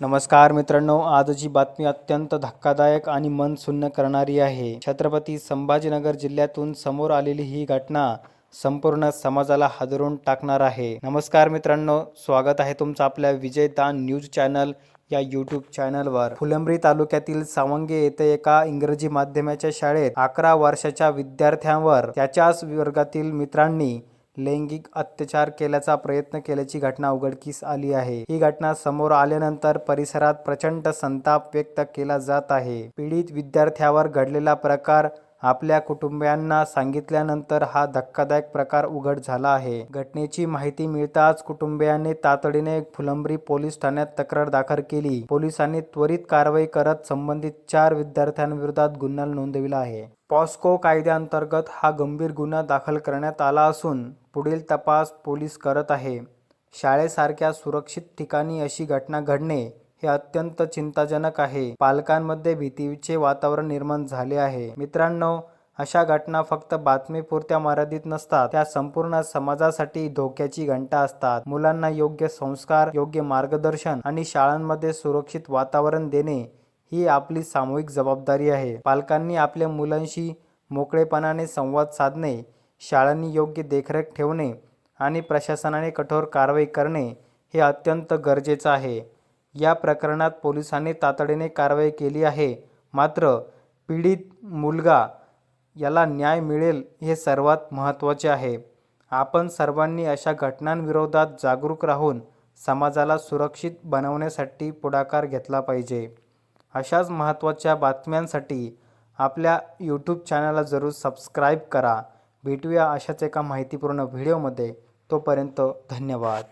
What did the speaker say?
नमस्कार मित्रांनो आजची बातमी अत्यंत धक्कादायक आणि मन सुन्न करणारी आहे छत्रपती संभाजीनगर जिल्ह्यातून समोर आलेली ही घटना संपूर्ण समाजाला हादरून टाकणार आहे. नमस्कार मित्रांनो स्वागत आहे तुमचं आपल्या विजयदान न्यूज चॅनल या यूट्यूब चॅनलवर फुलंब्री तालुक्यातील सावंगे येथे एका इंग्रजी माध्यमाच्या शाळेत अकरा वर्षाच्या विद्यार्थ्यांवर त्याच्याच वर्गातील मित्रांनी लैंगिक अत्याचार केल्याचा प्रयत्न केल्याची घटना उघडकीस आली आहे. ही घटना समोर आल्यानंतर परिसरात प्रचंड संताप व्यक्त केला जात आहे. पीडित विद्यार्थ्यावर घडलेला प्रकार आपल्या कुटुंबियांना सांगितल्यानंतर हा धक्कादायक प्रकार उघड झाला आहे. घटनेची माहिती मिळताच कुटुंबियांनी तातडीने फुलंब्री पोलीस ठाण्यात तक्रार दाखल केली. पोलिसांनी त्वरित कारवाई करत संबंधित चार विद्यार्थ्यांविरोधात गुन्हा नोंदविला आहे. पॉस्को कायद्याअंतर्गत हा गंभीर गुन्हा दाखल करण्यात आला असून पुढील तपास पोलीस करत आहे. शाळेसारख्या सुरक्षित ठिकाणी अशी घटना घडणे हे अत्यंत चिंताजनक आहे. पालकांमध्ये भीतीचे वातावरण निर्माण झाले आहे. मित्रांनो अशा घटना फक्त बातमीपुरत्या मर्यादित नसतात. त्या संपूर्ण समाजासाठी धोक्याची घंटा असतात. मुलांना योग्य संस्कार योग्य मार्गदर्शन आणि शाळांमध्ये सुरक्षित वातावरण देणे ही आपली सामूहिक जबाबदारी आहे. पालकांनी आपल्या मुलांशी मोकळेपणाने संवाद साधणे शाळांनी योग्य देखरेख ठेवणे आणि प्रशासनाने कठोर कारवाई करणे हे अत्यंत गरजेचं आहे. या प्रकरणात पोलिसांनी तातडीने कारवाई केली आहे. मात्र पीडित मुलगा याला न्याय मिळेल हे सर्वात महत्त्वाचे आहे. आपण सर्वांनी अशा घटनांविरोधात जागरूक राहून समाजाला सुरक्षित बनवण्यासाठी पुढाकार घेतला पाहिजे. अशाच महत्त्वाच्या बातम्यांसाठी आपल्या यूट्यूब चॅनलला जरूर सबस्क्राईब करा. भेटूया अशाच एका माहितीपूर्ण व्हिडिओमध्ये तोपर्यंत धन्यवाद.